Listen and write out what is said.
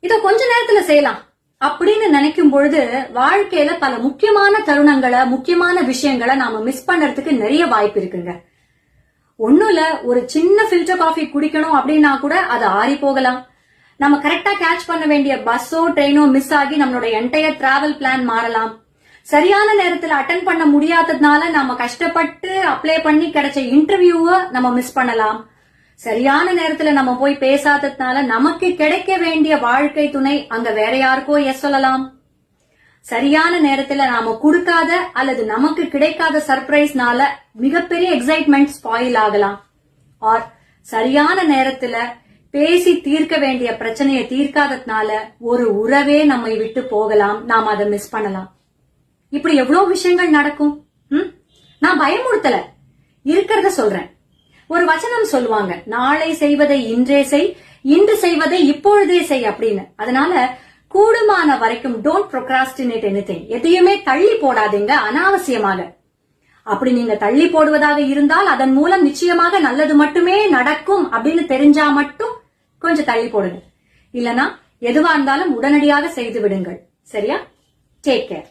இத கொஞ்ச நேரத்துல செய்யலாம். அப்படின்னு நினைக்கும் பொழுது வாழ்க்கையில பல முக்கியமான தருணங்களை முக்கியமான விஷயங்களை நாம மிஸ் பண்றதுக்கு நிறைய வாய்ப்பு இருக்குங்க. ஒண்ணும் இல்ல ஒரு சின்ன ஃபில்டர் காஃபி குடிக்கணும் அப்படின்னா கூட அது ஆறி போகலாம். நம்ம கரெக்டா கேட்ச் பண்ண வேண்டிய பஸ்ஸோ ட்ரெயினோ மிஸ் ஆகி நம்மளோட என்டையர் டிராவல் பிளான் மாறலாம். சரியான நேரத்துல அட்டன் பண்ண முடியாததுனால நம்ம கஷ்டப்பட்டு அப்ளை பண்ணி கிடைச்ச இன்டர்வியூவை நம்ம மிஸ் பண்ணலாம். சரியான நேரத்துல நம்ம போய் பேசாததுனால நமக்கு கிடைக்க வேண்டிய வாழ்க்கை துணை அங்க வேற யாருக்கோ எஸ் சொல்லலாம். சரியான நேரத்துல நாம கொடுக்காத அல்லது நமக்கு கிடைக்காத சர்ப்ரைஸ்னால மிகப்பெரிய எக்ஸைட்மெண்ட் ஸ்பாயில் ஆகலாம். ஆர் சரியான நேரத்துல பேசி தீர்க்க வேண்டிய பிரச்சனையை தீர்க்காததுனால ஒரு உறவே நம்மை விட்டு போகலாம். நாம் அதை மிஸ் பண்ணலாம். இப்படி எவ்வளவு விஷயங்கள் நடக்கும்? ம்? நான் பயமுறுத்தல. இருக்கிறத சொல்றேன். ஒரு வசனம் சொல்லுவாங்க நாளை செய்வதை இன்றே செய் இன்று செய்வதை இப்பொழுதே செய் அப்படின்னு. அதனால கூடுமான வரைக்கும் டோன்ட் ப்ரொக்ராஸ்டினேட் எனிதிங் எதையுமே தள்ளி போடாதீங்க அனாவசியமாக. அப்படி நீங்க தள்ளி போடுவதாக இருந்தால் அதன் மூலம் நிச்சயமாக நல்லது மட்டுமே நடக்கும் அப்படின்னு தெரிஞ்சா மட்டும் கொஞ்சம் தள்ளி போடுங்க. இல்லனா எதுவா இருந்தாலும் உடனடியாக செய்து விடுங்கள். சரியா? Take care